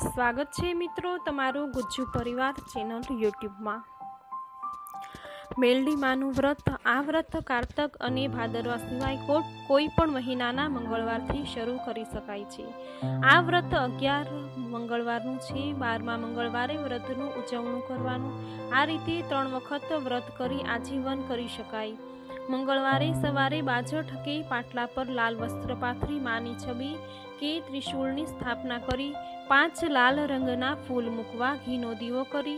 સ્વાગત છે મિત્રો તમારું ગુજ્જુ પરિવાર ચેનલ યુટ્યુબમાં. મેલડીમાનું વ્રત, આ વ્રત કારતક અને ભાદરવા સિવાય કોઈ પણ મહિનાના મંગળવારથી શરૂ કરી શકાય છે. આ વ્રત અગિયાર મંગળવારનું છે, બારમા મંગળવારે વ્રતનું ઉજવણું કરવાનું. આ રીતે ત્રણ વખત વ્રત કરી આજીવન કરી શકાય. મંગળવારે સવારે બાજટ કે પાટલા પર લાલ વસ્ત્ર પાથરી માની છબી કે ત્રિશૂળની સ્થાપના કરી, પાંચ લાલ રંગના ફૂલ મૂકવા ઘીનો દીવો કરી.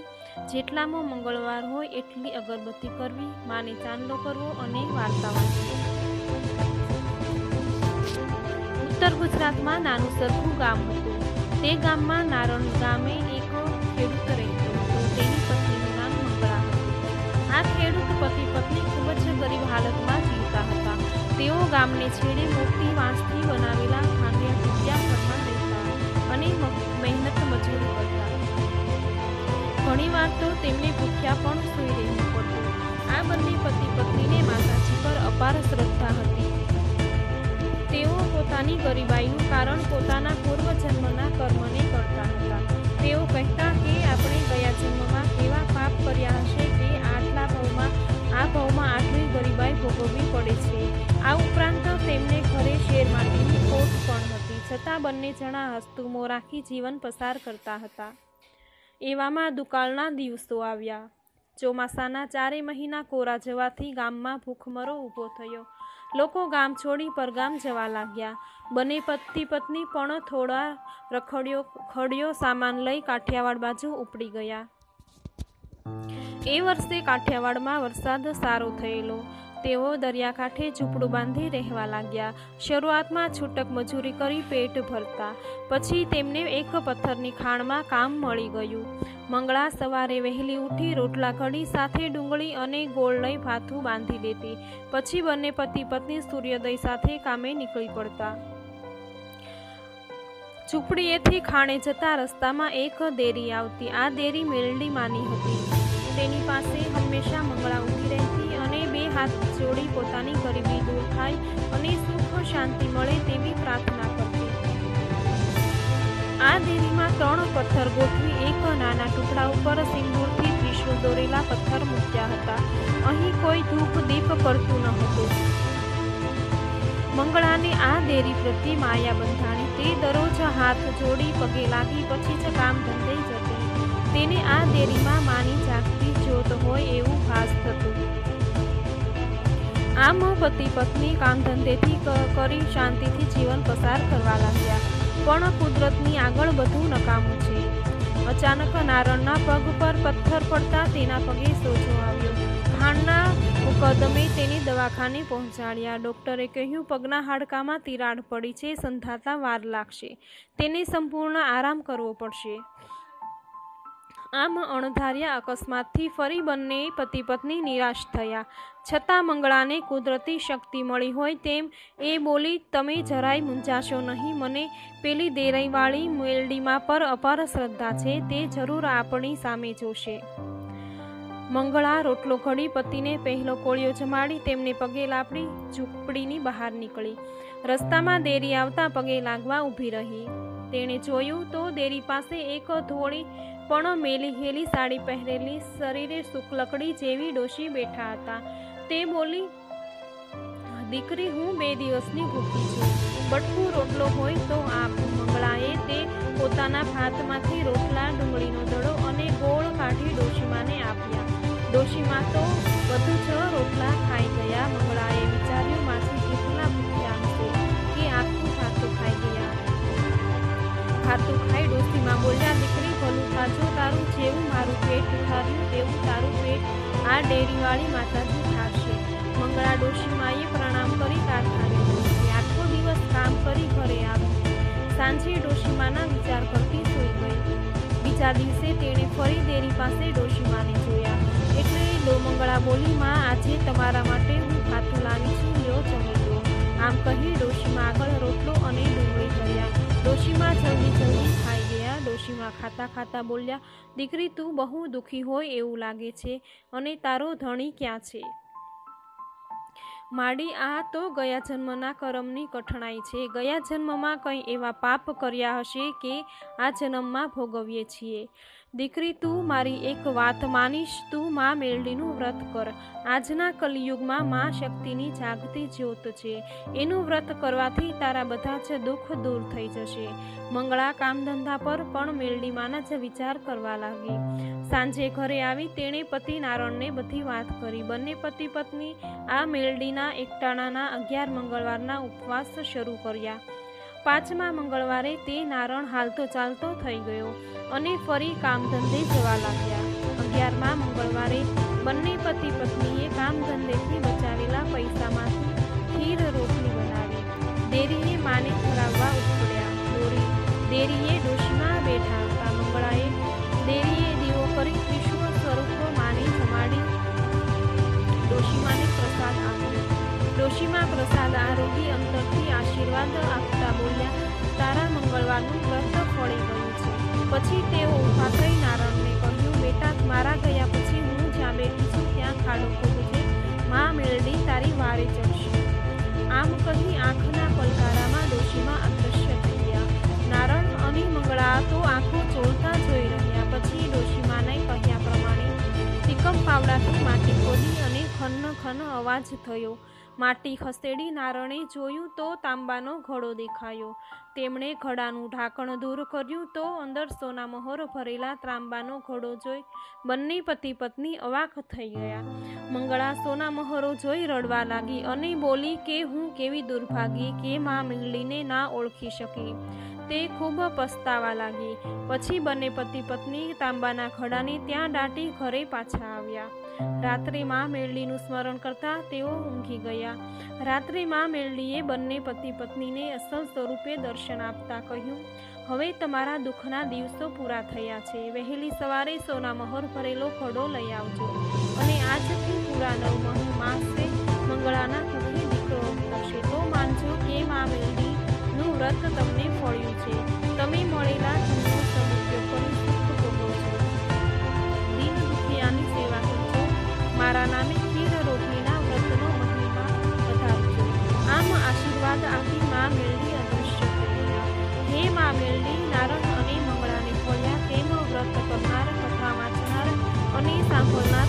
જેટલામાં મંગળવાર હોય એટલી અગરબત્તી કરવી, માને ચાંદલો કરવો અને વાર્તા ઉત્તર ગુજરાતમાં નાનું સરખું ગામ હતું. તે ગામમાં નારણ ગામે એક ખેડૂત રહેતો. પતિ પત્ની ખૂબ જ ગરીબ હાલતમાં જીવતા હતા. તેઓ ગામને છેડે મોટી વાંસથી બનાવેલા ખાંડિયા ટૂંક્યા ઘરમાં રહેતા અને મહેનત મજૂરી કરતા. ઘણીવાર તો તેમને ભૂખ્યા પણ સૂઈ રહેવું પડતું. આ બંને પતિ પત્નીને માતાજી પર અપાર શ્રદ્ધા હતી. તેઓ પોતાની ગરીબાઈનું કારણ પોતાના પૂર્વજન્મના કર્મને કરતા હતા. તેઓ કહેતા કે આપણે ગયા જન્મમાં કેવા પાપ કર્યા હશે કે આટલા ભાવમાં આ ભાવમાં આટલી ગરીબાઈ ભોગવવી પડે છે. આ ઉપરાંત તેમને ઘરે શેર માટેની ખોટ પણ હતી. છતાં બંને જણા હસ્તુમો રાખી જીવન પસાર કરતા હતા. એવામાં દુકાળના દિવસો આવ્યા. ચોમાસાના ચારે મહિના કોરા જવાથી ગામમાં ભૂખમરો ઊભો થયો. લોકો ગામ છોડી પરગામ જવા લાગ્યા. બંને પતિ પત્ની પણ થોડા રખડ્યો, ખડ્યો સામાન લઈ કાઠિયાવાડ બાજુ ઉપડી ગયા. એ વર્ષે કાઠિયાવાડમાં વરસાદ સારો થયેલો. તેઓ દરિયાકાંઠે ઝૂંપડું બાંધી રહેવા લાગ્યા. શરૂઆતમાં છૂટક મજૂરી કરી પેટ ભરતા. પછી તેમને એક પથ્થરની ખાણમાં કામ મળી ગયું. મંગળા સવારે વહેલી ઉઠી રોટલા કઢી સાથે ડુંગળી અને ગોળ લઈ ભાથું બાંધી દેતી. પછી બંને પતિ પત્ની સૂર્યોદય સાથે કામે નીકળી પડતા. ઝૂંપડીએથી ખાણે જતા રસ્તામાં એક દેરી આવતી. આ દેરી મેલડી માની હતી. તેની પાસે હંમેશા મંગળા ઊભી રહેતી અને બે હાથ જોડી પોતાની ગરીબી દૂર થાય અને સુખ શાંતિ મળે તેવી પ્રાર્થના કરતી. આ દેવીમાં ત્રણ પથ્થર ગોઠવી એક નાના ટુકડા ઉપર સિંદૂરથી ત્રિશુળ દોરેલા પથ્થર મૂક્યા હતા. અહીં કોઈ ધૂપ દીપ કરતું ન હતું. મંગળાને આ દેરી પ્રત્યે માયા બંધાણી. તે દરરોજ હાથ જોડી પગે લાગી પછી જ કામ ધંધે જતી. તેને આ દેરીમાં માની જાગતી જોત હોય એવું ભાસ થતું. આમ પતિ પત્ની કામ ધંધેથી કરી શાંતિથી જીવન પસાર કરવા લાગ્યા. પણ કુદરતની આગળ બધું નકામું છે. અચાનક નારણના પગ પર પથ્થર પડતા તેના પગે સોજો આવ્યો. ખાણના મુકદમે તેને દવાખાને પહોંચાડ્યા. ડોક્ટરે કહ્યું, પગના હાડકામાં તિરાડ પડી છે, સંધાતા વાર લાગશે. તેને સંપૂર્ણ આરામ કરવો પડશે. આમ અણધાર્યા અકસ્માતથી ફરી બંને પતિ પત્ની નિરાશ થયા. છતાં મંગળાને કુદરતી શક્તિ મળી હોય તેમ એ બોલી, તમે જરાય મૂંઝાશો નહીં. મને પેલી દેરાઈવાળી મેલડીમાં પર અપાર શ્રદ્ધા છે. તે જરૂર આપણી સામે જોશે. મંગળા રોટલો ઘડી પતિને પહેલો કોળિયો જમાડી, તેમને પગે લાપડી, ઝૂંપડીની બહાર નીકળી. રસ્તામાં દેરી આવતા પગે લાગવા ઊભી રહી. તેણે જોયું તો દેરી પાસે એક ધોળી પણ મેલી હેલી સાડી પહેરેલી, શરીરે સુકલકડી જેવી ડોશી બેઠા હતા. તે બોલી, દીકરી, હું બે દિવસની ભૂખી છું. બટકું રોટલો હોય તો આપ મંગળાએ તે પોતાના ભાતમાંથી રોટલા, ડુંગળીનો દડો અને ગોળ કાઢી ડોશીમાને આપ્યા. ડોશીમાં તો વધુ છ રોટલા ખાઈ ગયા. મંગળાએ વિચાર્યું માથી કેટલા ભૂખ્યા હશે કે આખું ભાતું ખાઈ ગયા. ભાતું ખાઈ ડોશીમાં બોલ્યા ભલું તારું જેવું મારું પેટ ઠાર્યું તેવું તારું પેટ આ ડેરીવાળી માતાજી ઠારશે. મંગળા ડોશીમાએ પ્રણામ કરી કારખાને આખો દિવસ કામ કરી ઘરે આવી. સાંજે ડોશીમાના વિચાર કરતી સૂઈ ગઈ. બીજા દિવસે તેણે ફરી દેરી પાસે ડોશીમાને જોયા. એટલે લો મંગળા બોલી, માં, આજે તમારા માટે હું ખાતું લાવી છું, લ્યો, જમી લો આમ કહી ડોશીમાં આગળ રોટલો અને ડુંગળી કર્યા. ડોશીમાં જલ્દી જલ્દી ડોશીમાં ખાતા ખાતા બોલ્યા, દીકરી, તું બહુ દુઃખી હોય એવું લાગે છે અને તારો ધણી ક્યાં છે? માડી, આ તો ગયા જન્મના કરમની કઠણાઈ છે. ગયા જન્મમાં કંઈ એવા પાપ કર્યા હશે કે આ જન્મમાં ભોગવીએ છીએ? દીકરી, તું મારી એક વાત માનીશ, તું મા મેલડીનું વ્રત કર. આજના કલિયુગમાં મા શક્તિની જાગતી જ્યોત છે. એનું વ્રત કરવાથી તારા બધા જ દુઃખ દૂર થઈ જશે. મંગળા કામધંધા પર પણ મેલડી માના જ વિચાર કરવા લાગી. સાંજે ઘરે આવી તેણે પતિ નારણને બધી વાત કરી. બંને પતિ પત્ની આ મેલડીના એકટાણાના અગિયાર મંગળવારના ઉપવાસ શરૂ કર્યા. પાંચમા મંગળવારે તે નારણ હાલતો ચાલતો થઈ ગયો અને ફરી કામ ધંધે જવા લાગ્યા. અગિયારમા મંગળવારે બંને પતિ પત્નીએ કામ ધંધેથી બચાવેલા પૈસામાંથી ખીર રોટલી બનાવી. દેરીએ માને ખરાવવા ઉપડ્યા. દોરી દેરીએ ડોશીમાં બેઠા હતા. મંગળાએ દેરીએ દીવો કરી પ્રસાદ આરોગી અંતરથી આશીર્વાદ આપતા બોલ્યા, તારા મંગળવારનું વ્રત ફળી ગયું છે. પછી તેઓ ઊભા થઈ નારણને કહ્યું, બેટા, મારા ગયા પછી હું જ્યાં બેઠી છું ત્યાં ખાડો ખોદજે મા મેળડી તારી વારે ચડશે. આમ કહી આંખના પલકારામાં ડોશીમાં અદ્રશ્ય થઈ ગયા. નારણ અને મંગળા તો આંખો ચોળતા જોઈ રહ્યા. પછી ડોશીમાને કહ્યા પ્રમાણે, ટીકમ પાવડાથી માટી ખોદી અને ખન્ન ખન અવાજ થયો. માટી ખસેડી નારણે જોયું તો તાંબાનો ઘડો દેખાયો. તેમણે ઘડાનું ઢાંકણ દૂર કર્યું તો અંદર સોના મહોર ભરેલા ત્રાંબાનો ઘડો જોઈ બંને પતિ પત્ની અવાક થઈ ગયા. મંગળા સોના મહોરો જોઈ રડવા લાગી અને બોલી કે હું કેવી દુર્ભાગી કે મા મીંગલીને ના ઓળખી શકી? તે ખૂબ પસ્તાવા લાગી. પછી બંને પતિ પત્ની તાંબાના ખડાને ત્યાં દાટી ઘરે પાછા આવ્યા. રાત્રે માં મેળડીનું સ્મરણ કરતા તેઓ ઊંઘી ગયા. રાત્રે માં મેળડીએ બંને પતિ પત્નીને અસલ સ્વરૂપે દર્શન આપતા કહ્યું, હવે તમારા દુઃખના દિવસો પૂરા થયા છે. વહેલી સવારે સોના મહોર ભરેલો ઘડો લઈ આવજો. અને આજથી પૂરા નવ માસે મંગળાના કુખે દીકરો થશે તો માનજો કે માં મેળડીનું વ્રત તમને ફળ્યું છે. તમે મળેલા ધનનો કરી સેવા મારા નામે ખીર રોટલીના વ્રતનો મહિમા વધારજો. આમ આશીર્વાદ આપી મા મેળવી અદૃશ્ય થઈ હે મા મેળવી નારણ અને મંગળાને ખોલ્યા તેમ વ્રત કરનાર કથા વાંચનાર અને સાંભળનાર